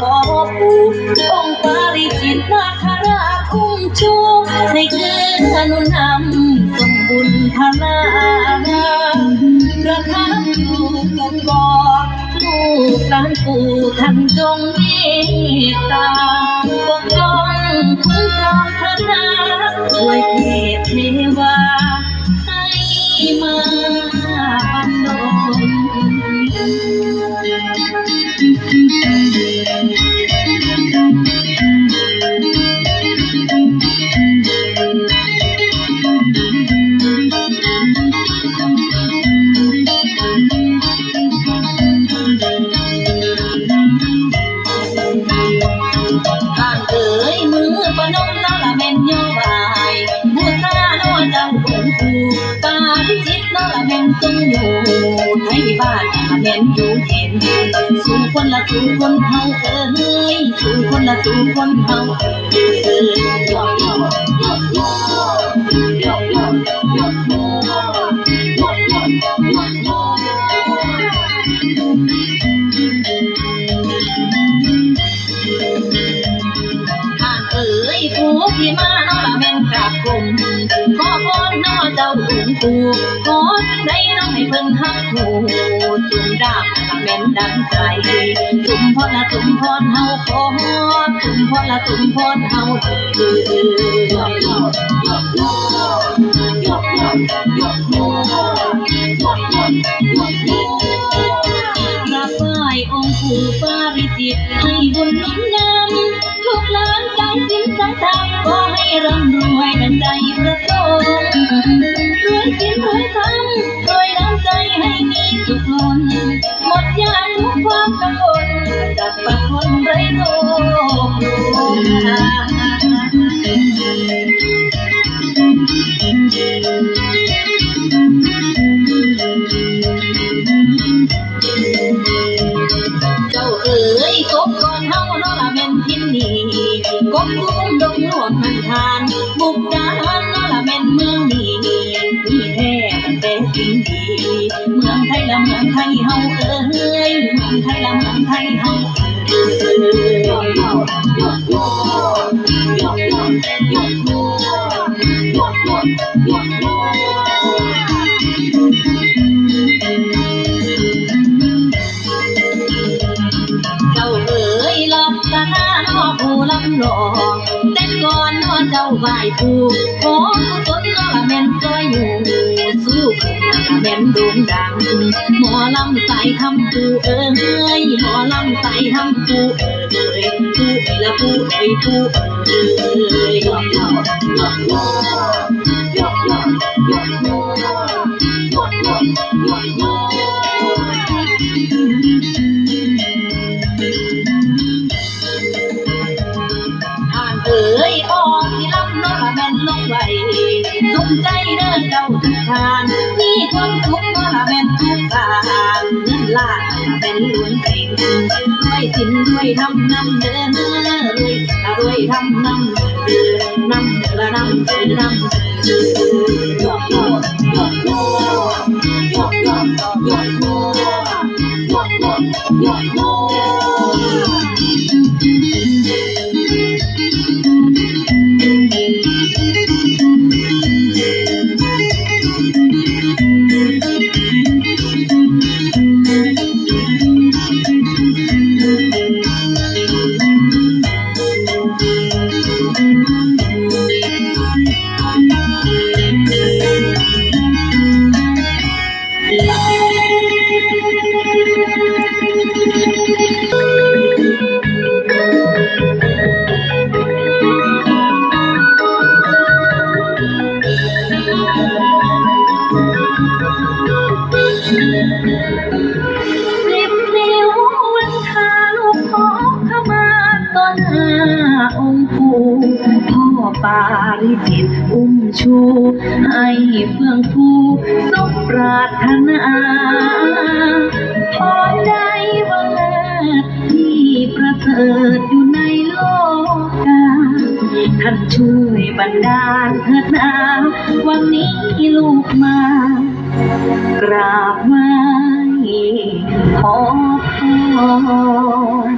ขอปู่องค์ปาริจิตนาคราชคุ้มชูให้เกื้อนุนำสมบุญพลาประทับอยู่กับกอลูกหลานปู่ท่านจงเมตตาปกป้องคุ้มครองพระนาช่วยเทพเทวา ต้องอยู่ในบ้านเม่นอยู่เห็นสู่คนละสู่คนเฮาเอ้ยสู่คนละสู่คนเฮาเอ้ย จ้าองค์ปู่ขอสิ่งใดเนาะให้เพิ่นฮักหูสุมดาบแม่นดังใจสุมพรละสุมพรเฮาขอสุมพรละสุมพรเฮาเด้อยกโยกยกโยยกโยกยกโยยกโยยกโยกราบไหว้องค์ปู่ปาริจิตให้บุญนุนนำลูกหลานใจสินสังธรรมขอให้ร่ำรวยดังใจประสงค์ ยากทุกความกังวลจากปัดคนไร้โรคโรคเจ้าเอ๋ยกบก่อนเฮาเนาะละแม่นทินนี่กบกุ้มดงหลวงหันทาน ละเมืองไทยเฮาเอ้ยเมืองไทยละเมืองไทยเฮาเอ้ย แต่ก่อนน้อเจ้าไหวผู้ขอกุศลน้อละแม่นซอยอยู่สู้ละแม่นโด่งดังหมอลำใส่ทำผู้เอ้ยหมอลำใส่ทำผู้เอ้ยผู้ละผู้เอ้ยผู้เอ้ยยกยกยกยกย สมใจเด้อเจ้าทุกทาน มีความสุขน้อละเป็นทุกทางเงินล้านเป็นล้วนเก่งรวยสินด้วยทำนำเด้อรวยรวยทำนำเด้อนำเด้อนำเด้อนำเด้อ องค์ปู่พ่อปาริจิตอุ้มชู ให้เฟื่องฟูสมปรารถนาพรใดบังเอิญที่ประเสริฐอยู่ในโลกาท่านช่วยบันดาลเถิดนาวันนี้ลูกมากราบไหว้ขอ อง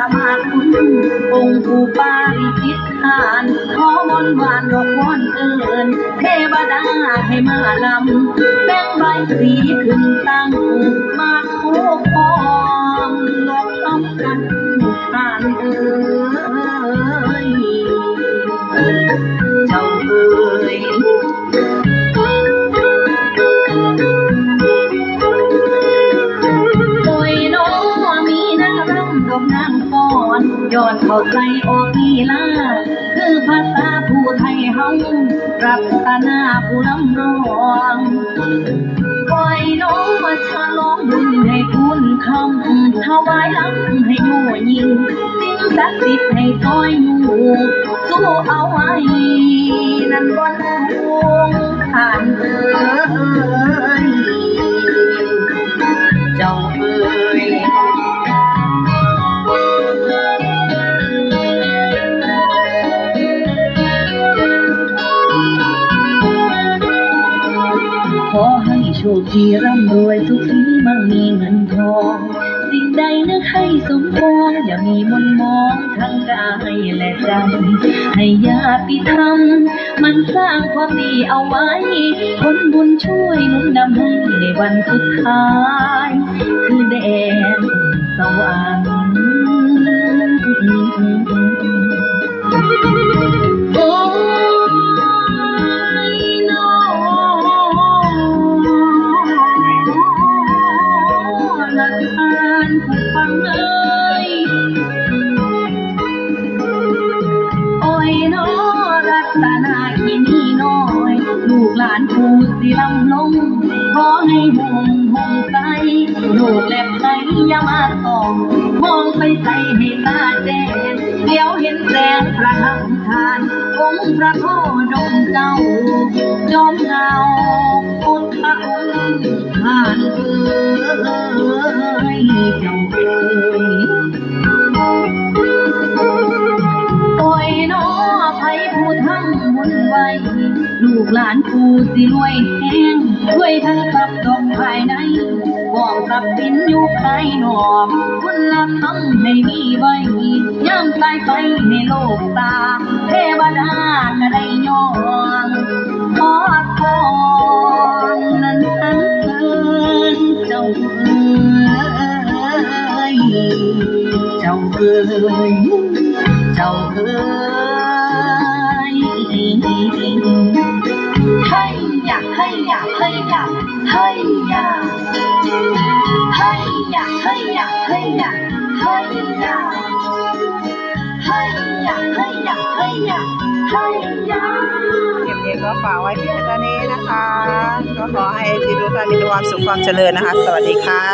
ระมาคุณองค์ผู้ปาริพิธานขอบนหวานดอกวอนเอิญเทวดาให้มานำแบ่งใบสีขึ้นตั้งมาคู่พร้อมดอกคำกันทานเอ้ ย้อนเข้าใจออกลีลาคือภาษาผู้ไทยเฮารัตนาผู้ลำรองปล่อยน้องมาฉลองบุญให้คุณคำถวายลังให้โง่ยิงสิ่งศักดิ์สิทธิ์ให้ซอยอยู่สู้เอาไว้นั่นบนหงผ่านเอ่ย โชคดีร่ำรวยสุขีมั่งมีเงินทอง สิ่งใดนึกให้สมปองอย่ามีมนมองทั้งกายและใจให้ญาติธรรม มันสร้างความดีเอาไว้คนบุญช่วยนุนนำให้ในวันสุดท้าย คือแดนสว่างโกหลานผู้สิลำลง ขอให้หงหงใสลูกแหลบไหลอย่ามาส่องมองไปใส่ให้ตาแจ้งเดี๋ยวเห็นแสงพระหังทานองค์พระโคดมเจ้า จอมเงาพุทธองค์ผ่านเอ่ยเจ้าเอ่ยโอ้ยน้อไผผู้ทั้งบุญไว้ ลูกหลานผู้สิรวยแห้งช่วยทั้งทรัพย์ดอกภายในกองทรัพย์สินอยู่ภายนอกคุณละทำให้มีไว้ย่ำตายไปในโลกตาเทวดาก็ได้ยองขอทองนั้นทั้งเกินเจ้าเอ้ยเจ้าเอ้ยเจ้าเอ๋ย Thank you. ให้อยากให้อยากให้อยากให้อยากให้อยากให้อยากให้อยากให้อยากให้อยากให้อยากให้อยากให้อยากเก็บเองก็ฝากไว้เพียงเท่านี้นะคะ ก็ขอให้ทีมทุกท่านมีความสุขความเจริญนะคะ สวัสดีค่ะ